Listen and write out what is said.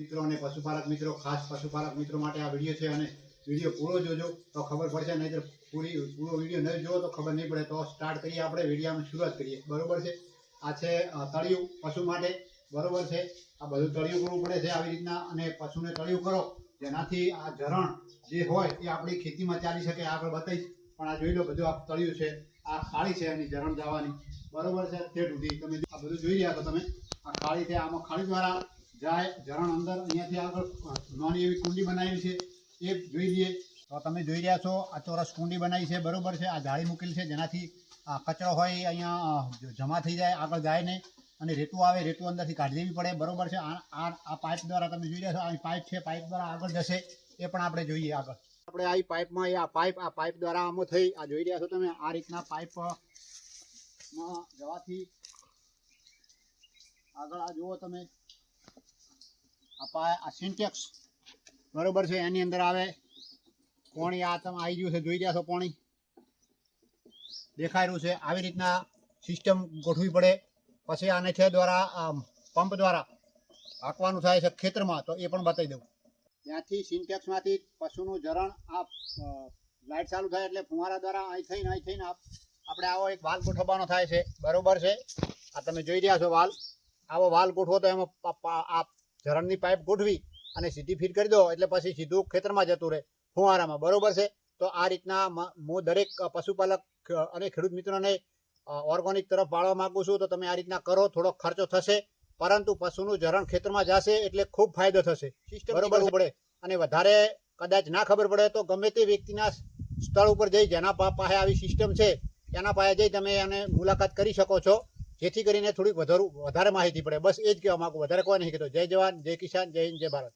મિત્રો અને પશુપાલક મિત્રો, ખાસ પશુપાલક મિત્રો માટે આ વીડિયો છે અને વીડિયો પૂરો જોજો. તો ખબર પડશે નહીં પૂરી, પૂરો વીડિયો નહીં જોવો તો ખબર નહીં પડે. તો સ્ટાર્ટ કરીએ આપણે, વિડીયામાં શરૂઆત કરીએ. બરોબર છે? આ છે તળિયું પશુ માટે. બરોબર છે? આ બધું તળિયું કરવું પડે છે આવી રીતના. અને પશુને તળિયું કરો. જેનાથી આ ઝરણ જે હોય એ આપણી ખેતીમાં ચાલી શકે આગળ બતાવીશ. પણ આ જોઈ લો, બધું આ તળિયું છે. આ ખાળી છે એની ઝરણ જવાની. બરોબર છે? તે સુધી તમે આ બધું જોઈ રહ્યા છો તમે. આ ખાળી છે. આમાં ખાળી દ્વારા જાય, ઝરણ અંદર, અહીંયાથી આગળ નાની એવી કુંડી બનાવી છે, એ જોઈ લઈએ. તો તમે જોઈ રહ્યા છો, આ ચોરસ કુંડી બનાવી છે, બરોબર છે, આ જાળી મૂકેલી છે, જેનાથી આ કચરો હોય અહીંયા જમા થઈ જાય, આગળ જાય નહીં. અને રેતું આવે, રેતું અંદરથી કાઢી દેવી પડે, બરોબર છે. આ આ પાઇપ દ્વારા તમે જોઈ રહ્યા છો, આ પાઇપ છે, પાઇપ દ્વારા આગળ જશે, એ પણ આપણે જોઈએ આગળ. આપણે આ પાઇપમાં, એ આ પાઇપ આ પાઇપ દ્વારા આમાં થઈ, આ જોઈ રહ્યા છો તમે, આ રીતના પાઇપમાં જવાથી આગળ આ જુઓ તમે. આ સિન્ટેક્સ બરોબર છે, એની અંદર આવે. પોણી આ તમે આવી ગયું છે, જોઈ રહ્યા છો પોણી? દેખાઈ રહ્યું છે. આવી રીતના સિસ્ટમ ગોઠવી પડે. પછી આને છે દ્વારા પંપ દ્વારા હાંકવાનું થાય છે ખેતરમાં, તો એ પણ બતાવી દઉં. ત્યાંથી સિન્ટેક્સમાંથી પશુનું ઝરણ આ લાઇટ ચાલુ થાય એટલે ફુવારા દ્વારા અહીં થઈને અહીં થઈને આપ- આપણે આવો એક વાલ ગોઠવવાનો થાય છે. બરોબર છે? આ તમે જોઈ રહ્યા છો વાલ. આવો વાલ ગોઠવો તો એમાં આ ઝરણની પાઇપ ગોઠવી અને સીધી ફીટ કરી દો એટલે પછી સીધું ખેતરમાં જતું રહે. ફુવારામાં બરોબર છે? તો આ રીતના હું દરેક પશુપાલક અને ખેડૂત મિત્રોને ઓર્ગોનિક તરફ વાળવા માંગુ છું. તો તમે આ રીતના કરો થોડો ખર્ચો થશે પરંતુ પશુનું ઝરણ ખેતરમાં જશે એટલે ખૂબ ફાયદો થશે. બરોબર પડે અને વધારે કદાચ ના ખબર પડે તો ગમે તે વ્યક્તિના સ્થળ ઉપર જઈ જેના પાસે આવી સિસ્ટમ છે એના પાસે જઈ તમે એને મુલાકાત કરી શકો છો. જેથી કરીને થોડીક વધારે માહિતી પડે. બસ એ જ કહેવા માંગુ. વધારે કોઈ નહીં કીધું જય જવાન, જય કિસાન, જય હિન્દ, જય ભારત.